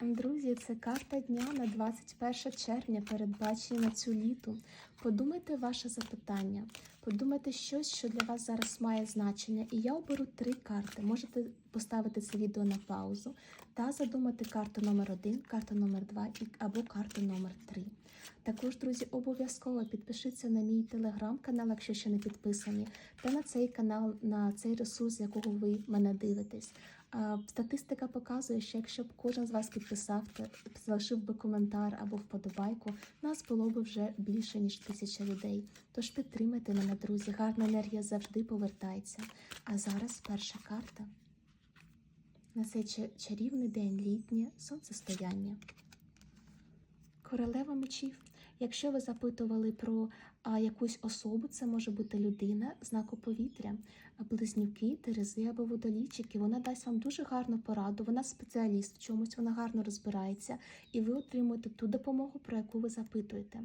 Друзі, це карта дня на 21 червня, передбачені на цю літу. Подумайте ваше запитання, подумайте щось, що для вас зараз має значення. І я оберу три карти. Можете поставити це відео на паузу та задумати карту номер 1 карту номер 2 і або карту номер 3 Також, друзі, обов'язково підпишіться на мій телеграм-канал, якщо ще не підписані, та на цей канал, на цей ресурс, з якого ви мене дивитесь. Статистика показує, що якщо б кожен з вас підписав та залишив би коментар або вподобайку, нас було б вже більше ніж тисяча людей. Тож підтримайте мене, друзі. Гарна енергія завжди повертається. А зараз перша карта. На цей чарівний день літнє сонцестояння. Королева мечів. Якщо ви запитували про а, якусь особу, це може бути людина знаку повітря, близнюки, терези або водолійчики. Вона дасть вам дуже гарну пораду. Вона спеціаліст в чомусь, вона гарно розбирається, і ви отримуєте ту допомогу, про яку ви запитуєте.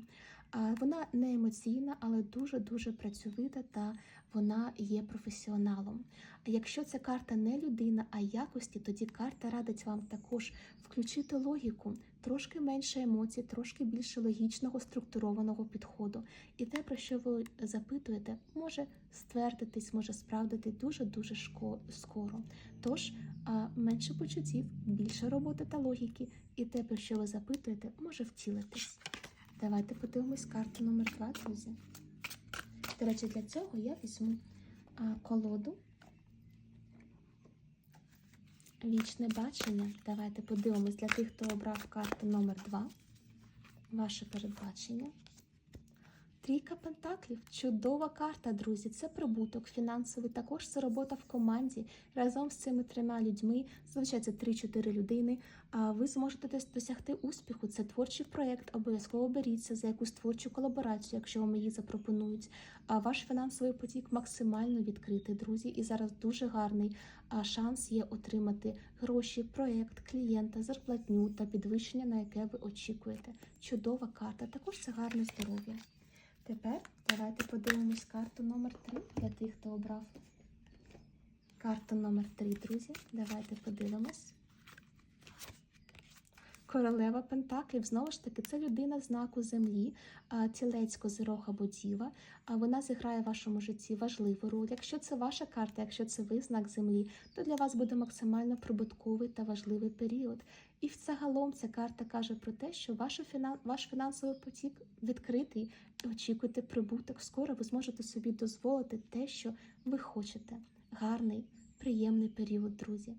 Вона не емоційна, але дуже дуже працьовита та вона є професіоналом. Якщо ця карта не людина, а якості, тоді карта радить вам також включити логіку, трошки менше емоцій, трошки більше логічного структурованого підходу. І те, про що ви запитуєте, може ствердитись, може справдити дуже дуже скоро. Тож менше почуттів, більше роботи та логіки, і те, про що ви запитуєте, може втілитись. Давайте подивимось карту номер 2, друзі. До речі, для цього я візьму колоду. Вічне бачення. Давайте подивимось для тих, хто обрав карту номер 2. Ваше передбачення. Трійка Пентаклів чудова карта, друзі. Це прибуток фінансовий. Також це робота в команді разом з цими трьома людьми. Зазвичай це 3-4 людини. А ви зможете дос- досягти успіху. Це творчий проєкт. Обов'язково беріться за якусь творчу колаборацію, якщо вам її запропонують. А ваш фінансовий потік максимально відкритий, друзі. І зараз дуже гарний шанс є отримати гроші, проєкт, клієнта, зарплатню та підвищення, на яке ви очікуєте. Чудова карта. Також це гарне здоров'я. Тепер давайте подивимось карту номер 3 для тих, хто обрав карту номер 3, друзі. Давайте подивимось. Королева Пентаклів, знову ж таки, це людина знаку землі, тілець, козирог або. А вона зіграє в вашому житті важливу роль. Якщо це ваша карта, якщо це ви знак землі, то для вас буде максимально прибутковий та важливий період. І взагалом ця карта каже про те, що ваш, фінансовий потік відкритий. Очікуйте прибуток. Скоро ви зможете собі дозволити те, що ви хочете. Гарний, приємний період, друзі.